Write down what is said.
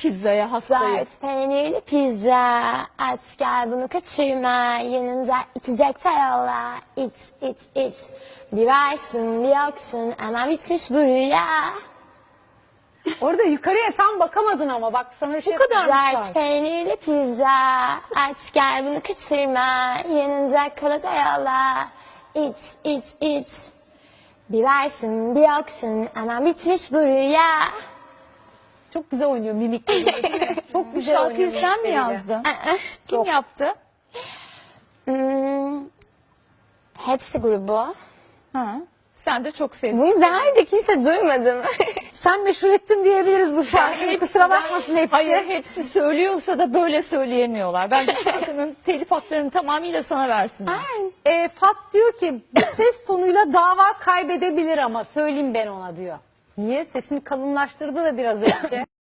Pizzaya hastayım. Zart peynirli pizza. Aç gel bunu kaçırma. Yanında içecek de yolla. İç iç iç. Bir varsın bir yoksun ama bitmiş bu rüya. Orada yukarıya tam bakamadın ama bak sana bir şey Bu kadar Zart peynirli pizza. Aç gel bunu kaçırma. Yanında kola da yolla. İç iç iç. Bir varsın bir yoksun ama bitmiş bu rüya. Çok güzel oynuyor mimikleri. Çok güzel şarkıyı oynuyor sen mi mimikleri. yazdın? Kim yaptı? Hmm, hepsi grubu. Ha. Sen de çok sevdin. Bunu nerede kimse duymadı mı? Sen meşhur ettin diyebiliriz bu şarkıyı. Kusura bakmasın hepsi. Hayır hepsi söylüyorsa da böyle söyleyemiyorlar. Bence şarkının telif haklarını tamamıyla sana versinler. E, Fat diyor ki bu ses tonuyla dava kaybedebilir ama söyleyeyim ben ona diyor. Niye? Sesini kalınlaştırdı da biraz önce.